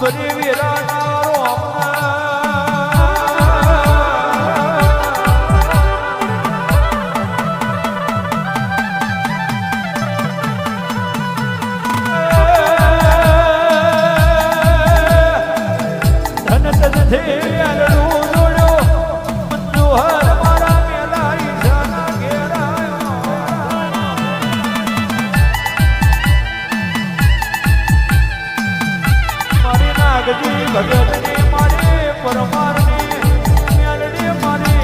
સદી વિરાનારો ધન તન ધે મેલડી ગઢડને મારે પરમારને મેલડી મારે